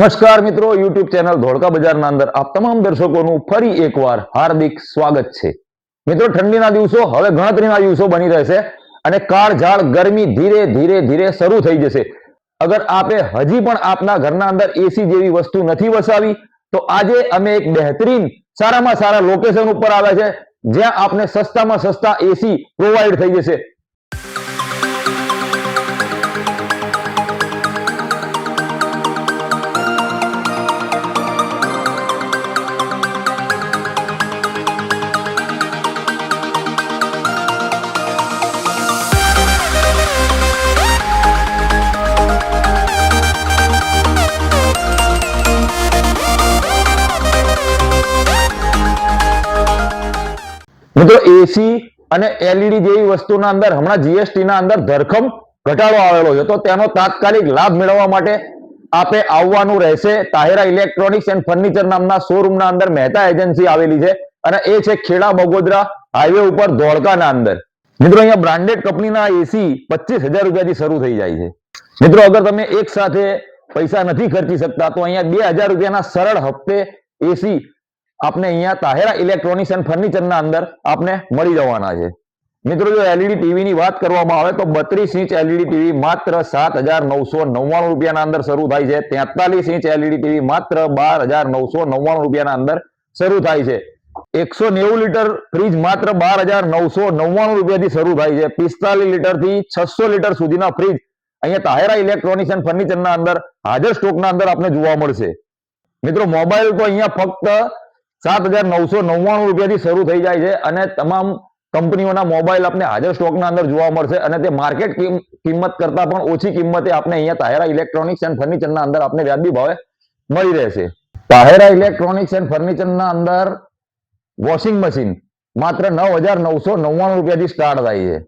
નમસ્કાર મિત્રો YouTube channel Dholka બજારના અંદર આપ તમામ દર્શકોનું ફરી એકવાર હાર્દિક સ્વાગત છે. મિત્રો, ઠંડીના દિવસો હવે ગણતરીના દિવસો બની રહેશે અને કાળઝાળ ગરમી ધીરે ધીરે ધીરે શરૂ થઈ જશે. અગર આપે હજી પણ આપના ઘરના અંદર એસી જેવી વસ્તુ નથી વસાવી, તો આજે અમે એક બહેતરીન સારામાં સારા લોકેશન ઉપર આવ્યા છે, જ્યાં આપને સસ્તામાં સસ્તા એસી પ્રોવાઈડ થઈ જશે. મિત્રો એસી અને એલઈડી જેવી વસ્તુના અંદર, હમણાં જીએસટી ના અંદર ધરખમ ઘટાડો આવેલો છે. તો તેનો તાત્કાલિક લાભ મેળવવા માટે આપે આવવાનું રહેશે. તાહેરા ઇલેક્ટ્રોનિક્સ એન્ડ ફર્નિચર નામના શોરૂમના અંદર મહેતા એજન્સી આવેલી છે. અને એ છે ખેડા બગોદરા હાઈવે ઉપર ધોળકાના અંદર. મિત્રો, અહીંયા બ્રાન્ડેડ કંપનીના એસી પચીસ હજાર રૂપિયાથી શરૂ થઈ જાય છે. મિત્રો, અગર તમે એક સાથે પૈસા નથી ખર્ચી શકતા, તો અહીંયા બે હજાર રૂપિયાના સરળ હપ્તે એસી આપને અહીંયા તાહેરા ઇલેક્ટ્રોનિક્સ એન્ડ ફર્નિચરના અંદર આપને મળી જવાના છે. મિત્રો, જો એલઈડી ટીવી ની વાત કરવામાં આવે તો બત્રીસ ઇંચ એલઈડી ટીવી માત્ર સાત હજાર નવસો નવ્વાણું રૂપિયાના અંદર શરૂ થાય છે. તેતાલીસ ઇંચ એલઈડી ટીવી માત્ર બાર હજાર નવસો નવ્વાણું રૂપિયાના અંદર શરૂ થાય છે. એકસો નેવું લીટર ફ્રીજ માત્ર બાર હજાર નવસો નવ્વાણું રૂપિયાથી શરૂ થાય છે. પિસ્તાલીસ લીટરથી છસો લીટર સુધીના ફ્રીજ અહીંયા તાહેરા ઇલેક્ટ્રોનિક્સ એન્ડ ફર્નિચરના અંદર હાજર સ્ટોકના અંદર આપને જોવા મળશે. મિત્રો મોબાઈલ તો અહીંયા ફક્ત સાત હજાર નવસો નવ્વાણું રૂપિયાથી શરૂ થઈ જાય છે અને તમામ કંપનીઓના મોબાઈલ આપને હાજર સ્ટોકના અંદર જોવા મળશે અને તે માર્કેટ કિંમત કરતા પણ ઓછી કિંમતે આપને અહીંયા તાહેરા ઇલેક્ટ્રોનિક્સ એન્ડ ફર્નિચરના અંદર આપને વ્યાજબી ભાવે મળી રહેશે. તાહેરા ઇલેક્ટ્રોનિક્સ એન્ડ ફર્નિચરના અંદર વોશિંગ મશીન માત્ર નવ હજાર નવસો નવ્વાણું રૂપિયાથી સ્ટાર્ટ થાય છે.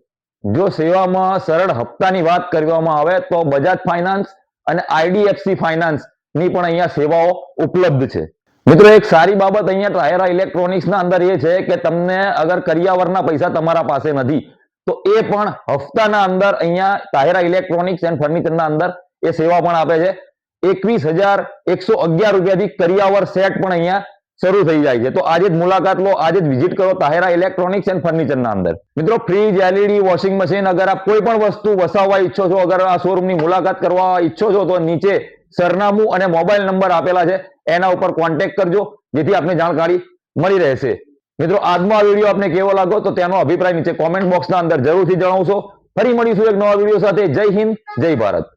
જો સેવામાં સરળ હપ્તાની વાત કરવામાં આવે તો બજાજ ફાઇનાન્સ અને આઈડીએફસી ફાઇનાન્સની પણ અહીંયા સેવાઓ ઉપલબ્ધ છે. મિત્રો, એક સારી બાબત અહીંયા ટાયરા ઇલેક્ટ્રોનિક્સ ના અંદર એ છે કે તમને અગર કરિયાવરના પૈસા તમારા પાસે નથી, તો એ પણ હપ્તાના અંદર અહીંયા ટાયરા ઇલેક્ટ્રોનિક્સ એન્ડ ફર્નિચરના અંદર એ સેવા પણ આપે છે. એકવીસ હજાર એકસો અગિયાર રૂપિયાથી કરિયાવર સેટ પણ અહીંયા શરૂ થઈ જાય છે. તો આજે જ મુલાકાત લો, આજે જ વિઝિટ કરો તાહેરા ઇલેક્ટ્રોનિક્સ એન્ડ ફર્નિચરના અંદર. મિત્રો, ફ્રીજ, એલઈડી, વોશિંગ મશીન અગર આપ કોઈ પણ વસ્તુ વસાવવા ઈચ્છો છો, અગર આ શોરૂમની મુલાકાત કરવા ઈચ્છો છો, તો નીચે સરનામું અને મોબાઈલ નંબર આપેલા છે. એના ઉપર કોન્ટેક્ટ કરજો, જેથી આપને જાણકારી મળી રહેશે. મિત્રો, આજનો આ વીડિયો આપને કેવો લાગો તો તેનો અભિપ્રાય નીચે કોમેન્ટ બોક્સના અંદર જરૂરથી જણાવશો. ફરી મળીશું એક નવા વીડિયો સાથે. જય હિન્દ, જય ભારત.